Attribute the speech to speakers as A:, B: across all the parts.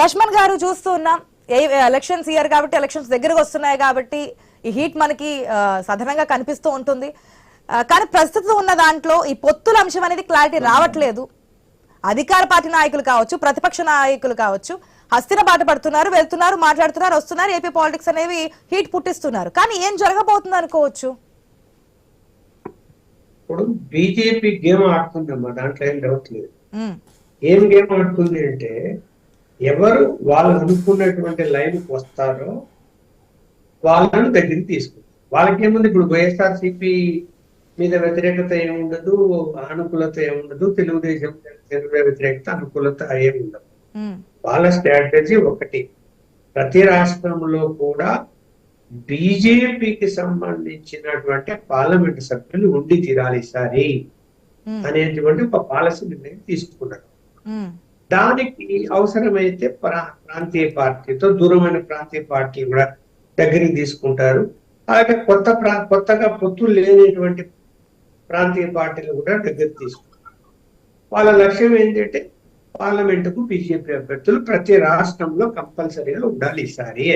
A: లక్ష్మణ్ గారు చూస్తూ ఉన్నాం. ఏ- ఎలక్షన్స్ ఇయర్ కాబట్టి ఎలక్షన్స్ దగ్గరకు వస్తున్నాయి కాబట్టి ఈ హీట్ మనకి సాధారణంగా కనిపిస్తూ ఉంటుంది. కానీ ప్రస్తుతం ఉన్న దాంట్లో ఈ పొత్తుల అంశం అనేది క్లారిటీ రావట్లేదు. అధికార పార్టీ నాయకులు కావచ్చు ప్రతిపక్ష నాయకులు కావచ్చు హస్తిన బాట పడుతున్నారు వెళ్తున్నారు మాట్లాడుతున్నారు వస్తున్నారు ఏపీ పాలిటిక్స్ అనేవి హీట్ పుట్టిస్తున్నారు. కానీ ఏం జరగబోతుంది అనుకోవచ్చు?
B: ఇప్పుడు బీజేపీ గేమ్ ఆడుతుందమ్మా దాంట్లో ఏం డౌట్ లేదు. ఏం గేమ్ ఆడుతుంది అంటే ఎవరు వాళ్ళు అనుకున్నటువంటి లైన్కి వస్తారో వాళ్ళను దగ్గరికి తీసుకుంటారు. వాళ్ళకేముంది ఇప్పుడు వైఎస్ఆర్సీపీ మీద వ్యతిరేకత ఏముండదు అనుకూలత ఏముండదు తెలుగుదేశం జనసేన వ్యతిరేకత అనుకూలత ఏముండదు వాళ్ళ స్ట్రాటజీ ఒకటి. ప్రతి రాష్ట్రంలో కూడా బీజేపీకి సంబంధించినటువంటి పార్లమెంట్ సభ్యులు ఉండి తీరాలి ఈసారి అనేటువంటి ఒక పాలసీ నిర్ణయం తీసుకున్నారు దానికి అవసరమైతే ప్రా- ప్రాంతీయ పార్టీతో దూరమైన ప్రాంతీయ పార్టీలు కూడా దగ్గరికి తీసుకుంటారు. అలాగే కొత్త ప్రా కొత్తగా పొత్తులు లేనటువంటి ప్రాంతీయ పార్టీలు కూడా దగ్గరికి తీసుకుంటారు. వాళ్ళ లక్ష్యం ఏంటంటే పార్లమెంటుకు బీజేపీ అభ్యర్థులు ప్రతి రాష్ట్రంలో కంపల్సరీగా ఉండాలి ఈసారి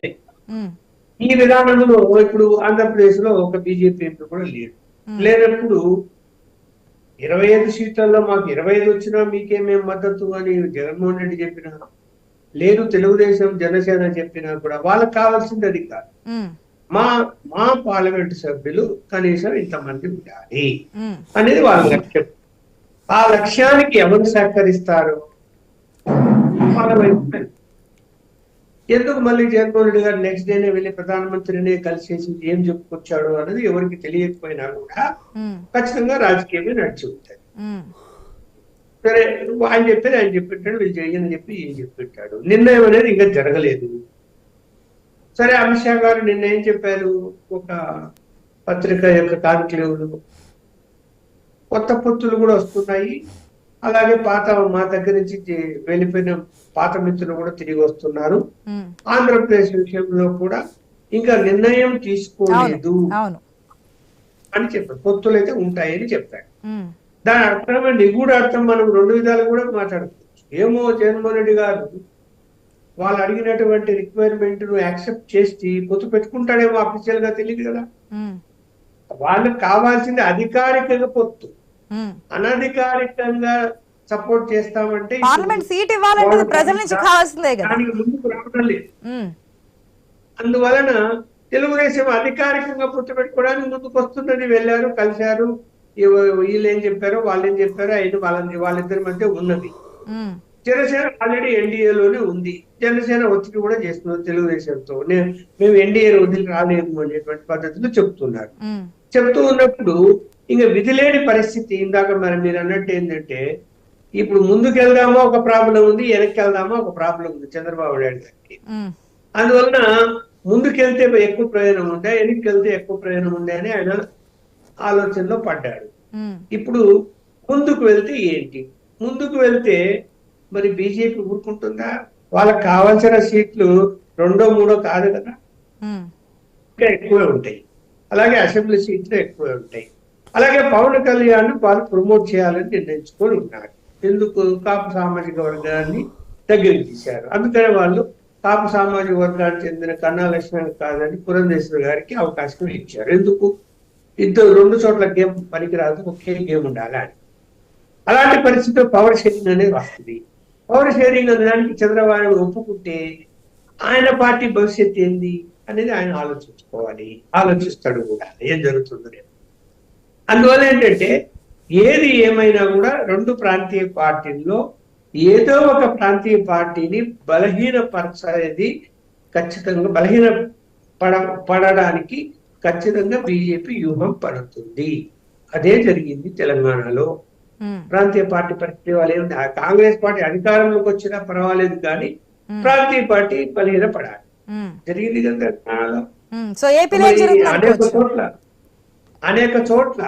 B: ఈ విధానంలో ఇప్పుడు ఆంధ్రప్రదేశ్లో ఒక బీజేపీ ఎంపీ కూడా లేడు. లేనప్పుడు ఇరవై ఐదు సీట్లలో మాకు ఇరవై ఐదు వచ్చినా మీకే మేము మద్దతు అని జగన్మోహన్ రెడ్డి చెప్పినా లేదు తెలుగుదేశం జనసేన చెప్పినా కూడా వాళ్ళకి కావాల్సింది అది కాదు. మా మా పార్లమెంట్ సభ్యులు కనీసం ఇంతమంది ఉండాలి అనేది వాళ్ళ లక్ష్యం. ఆ లక్ష్యానికి ఎవరు సహకరిస్తారు? ఉన్నారు. ఎందుకు మళ్ళీ జగన్మోహన్ రెడ్డి గారు నెక్స్ట్ డేనే వెళ్ళి ప్రధానమంత్రిని కలిసేసి ఏం చెప్పుకొచ్చాడు అనేది ఎవరికి తెలియకపోయినా కూడా ఖచ్చితంగా రాజకీయమే నడిచి ఉంటాయి సరే ఆయన చెప్పేది ఆయన చెప్పింటాడు వీళ్ళు చేయని చెప్పి ఏం చెప్పింటాడు? నిర్ణయం అనేది ఇంకా జరగలేదు. సరే అమిత్ షా గారు నిన్న ఏం చెప్పారు? ఒక పత్రిక యొక్క కాన్క్లేవ్లు కొత్త పొత్తులు కూడా వస్తున్నాయి. అలాగే పాత మా దగ్గర నుంచి వెళ్ళిపోయిన పాత మిత్రులు కూడా తిరిగి వస్తున్నారు. ఆంధ్రప్రదేశ్ విషయంలో కూడా ఇంకా నిర్ణయం తీసుకోలేదు అని చెప్పారు. పొత్తులు అయితే ఉంటాయని చెప్పాడు
A: ఉమ్,
B: దాని అర్థం నిగూఢ అర్థం మనం రెండు విధాలు కూడా మాట్లాడుకోవచ్చు. ఏమో జగన్మోహన్ రెడ్డి గారు వాళ్ళు అడిగినటువంటి రిక్వైర్మెంట్ను యాక్సెప్ట్ చేసి పొత్తు పెట్టుకుంటాడేమో అఫీషియల్గా తెలియదు కదా. వాళ్ళకి కావాల్సింది అధికారికంగా పొత్తు. అనధికారికంగా సపోర్ట్ చేస్తామంటే
A: పార్లమెంట్ సీట్ ఇవ్వాలంటే ప్రజల నుంచి కావాల్సిందే కదా.
B: దానికి ముందుకు రావడం లేదు. అందువలన తెలుగుదేశం అధికారికంగా పొత్తు పెట్టుకోవడానికి ముందుకు వస్తుందని వెళ్ళారు కలిశారు. వీళ్ళు ఏం చెప్పారో వాళ్ళు ఏం చెప్పారో అయిన వాళ్ళ వాళ్ళిద్దరి మధ్య ఉన్నది. జనసేన ఆల్రెడీ ఎన్డీఏలోనే ఉంది. జనసేన ఒత్తిడి కూడా చేస్తున్నారు తెలుగుదేశంతో. మేము ఎన్డీఏ వదిలి రాలేము అనేటువంటి పద్ధతిలో చెప్తున్నారు. చెప్తూ ఉన్నప్పుడు ఇంకా విధి లేని పరిస్థితి ఇందాక మరి మీరు అన్నట్టు ఏంటంటే ఇప్పుడు ముందుకు వెళ్దామా ఒక ప్రాబ్లం ఉంది వెనక్కి వెళ్దామా ఒక ప్రాబ్లం ఉంది చంద్రబాబు నాయుడు గారికి. అందువలన ముందుకెళ్తే ఎక్కువ ప్రయోజనం ఉందా వెనక్కి వెళ్తే ఎక్కువ ప్రయోజనం ఉందా అని ఆయన ఆలోచనలో పడ్డాడు. ఇప్పుడు ముందుకు వెళ్తే ఏంటి? ముందుకు వెళ్తే మరి బీజేపీ ఊరుకుంటుందా? వాళ్ళకి కావాల్సిన సీట్లు రెండో మూడో కాదు కదా. ఇంకా ఎక్కువే ఉంటాయి. అలాగే అసెంబ్లీ సీట్లు ఎక్కువే ఉంటాయి. అలాగే పవన్ కళ్యాణ్ వాళ్ళు ప్రమోట్ చేయాలని నిర్ణయించుకొని ఉన్నారు. ఎందుకు? కాపు సామాజిక వర్గాన్ని దగ్గరికి తీశారు. అందుకనే వాళ్ళు కాపు సామాజిక వర్గానికి చెందిన కన్నా లక్ష్మణ్ కాదని పురంధేశ్వరి గారికి అవకాశం ఇచ్చారు. ఎందుకు? ఇద్దరు రెండు చోట్ల గేమ్ పనికిరాదు ఒకే గేమ్ ఉండాలి అని. అలాంటి పరిస్థితిలో పవర్ షేరింగ్ అనేది వస్తుంది. పవర్ షేరింగ్ అనేదానికి చంద్రబాబు ఒప్పుకుంటే ఆయన పార్టీ భవిష్యత్తు ఏంది అనేది ఆయన ఆలోచించుకోవాలి. ఆలోచిస్తాడు కూడా. ఏం జరుగుతుందో అందువల్ల ఏంటంటే ఏది ఏమైనా కూడా రెండు ప్రాంతీయ పార్టీల్లో ఏదో ఒక ప్రాంతీయ పార్టీని బలహీనపరచేది ఖచ్చితంగా బలహీన పడ పడడానికి ఖచ్చితంగా బీజేపీ వ్యూహం పడుతుంది. అదే జరిగింది తెలంగాణలో. ప్రాంతీయ పార్టీ పరిస్థితి వాళ్ళు కాంగ్రెస్ పార్టీ అధికారంలోకి వచ్చినా పర్వాలేదు కానీ ప్రాంతీయ పార్టీ బలహీన పడాలి జరిగింది కదా తెలంగాణలో. అనేక
A: అనుకోవచ్చు
B: చోట్ల అనేక చోట్ల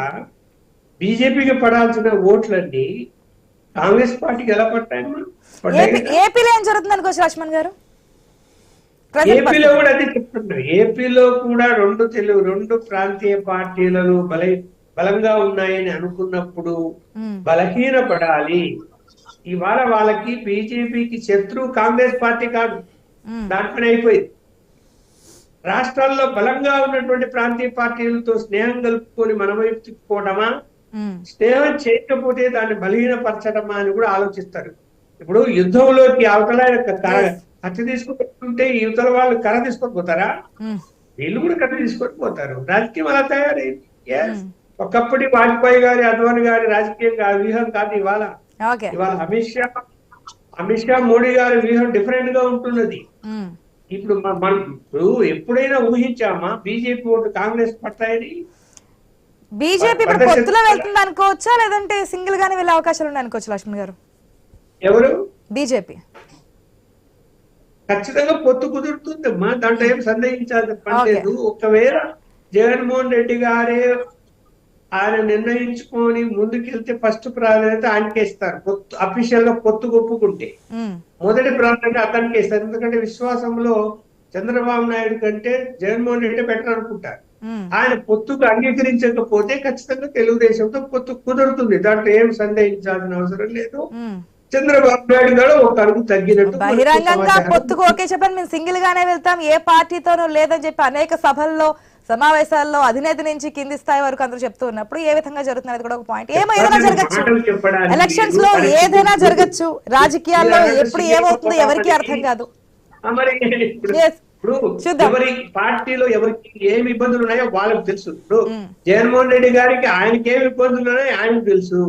B: బీజేపీకి పడాల్సిన ఓట్లన్నీ కాంగ్రెస్ పార్టీకి ఎలా కదా.
A: ఏపీలో ఏం జరుగుతుంది అనుకోవచ్చు లక్ష్మణ్ గారు?
B: ఏపీలో కూడా అదే చెప్తున్నా ఏపీలో కూడా రెండు తెలుగు రెండు ప్రాంతీయ పార్టీలను బల బలంగా ఉన్నాయని అనుకున్నప్పుడు బలహీన పడాలి ఇవాళ వాళ్ళకి బీజేపీకి శత్రువు కాంగ్రెస్ పార్టీ కాదు. దాని అయిపోయింది. రాష్ట్రాల్లో బలంగా ఉన్నటువంటి ప్రాంతీయ పార్టీలతో స్నేహం కలుపుకొని మన వైపు తిప్పుకోవడమా స్నేహం చేయకపోతే దాన్ని బలహీనపరచడమా అని కూడా ఆలోచిస్తారు. ఇప్పుడు యుద్ధంలోకి అవతల కర్ర. కత్తి తీసుకుంటుంటే యువతల వాళ్ళు కర్ర తీసుకొని పోతారా వీళ్ళు కూడా కత్తి తీసుకొని పోతారు రాజకీయం అలా తయారైంది. ఒకప్పటి వాజ్పేయి గారి అద్వాని గారి రాజకీయంగా వ్యూహం కాదు ఇవాళ. ఇవాళ అమిత్ షా అమిత్ షా మోడీ గారి వ్యూహం డిఫరెంట్గా ఉంటున్నది. ఇప్పుడు మనం ఇప్పుడు ఎప్పుడైనా ఊహించామా? బీజేపీ ఓటు కాంగ్రెస్ పట్టాయని?
A: బీజేపీ ఇప్పుడు పొత్తులో వెళ్తుంది అనుకోవచ్చా? లేదంటే సింగిల్ గానే వెళ్ళే అవకాశాలు ఉన్నాయి అనుకోవచ్చు లక్ష్మణ్ గారు?
B: ఎవరు?
A: బీజేపీ.
B: ఖచ్చితంగా పొత్తు కుదురుతుందమ్మా దాంట్లో ఏం సందేహించాల్సిన పని. లేదు. ఒకవేళ జగన్మోహన్ రెడ్డి గారే ఆయన నిర్ణయించుకొని ముందుకెళ్తే ఫస్ట్ ప్రాధాన్యత ఆయనకే ఇస్తారు. పొత్తు అఫీషియల్గా పొత్తు ఒప్పుకుంటే మొదటి ప్రాధాన్యత అతనికే ఇస్తారు. ఎందుకంటే విశ్వాసంలో చంద్రబాబు నాయుడు కంటే జగన్మోహన్ రెడ్డి బెటర్ అనుకుంటారు. ఆయన పొత్తుకు అంగీకరించకపోతే ఖచ్చితంగా తెలుగుదేశంతో పొత్తు కుదురుతుంది. దాంట్లో ఏం సందేహించాల్సిన అవసరం లేదు. చంద్రబాబు నాయుడు గారు ఒక అడుగు తగ్గినట్టు
A: బహిరంగంగా. పొత్తుకు ఓకే చెప్పని మేము సింగిల్ గానే వెళ్తాం. ఏ పార్టీతోనూ లేదని చెప్పి అనేక సభల్లో సమావేశాల్లో అధినేత నుంచి కింది స్థాయి వరకు అందరూ చెప్తూ ఉన్నప్పుడు ఏ విధంగా జరుగుతుంది అనేది కూడా ఒక పాయింట్ ఏమో ఏదైనా జరగచ్చు.
B: ఎలక్షన్స్లో
A: ఏదైనా జరగచ్చు. రాజకీయాల్లో ఎప్పుడు ఏమవుతుందో ఎవరికి అర్థం కాదు.
B: ఇప్పుడు. ఎవరి పార్టీలో ఎవరికి ఏమి ఇబ్బందులు ఉన్నాయో వాళ్ళకి తెలుసు. ఇప్పుడు. జగన్మోహన్ రెడ్డి గారికి ఆయనకి ఏమి ఇబ్బందులు ఉన్నాయో ఆయనకు తెలుసు.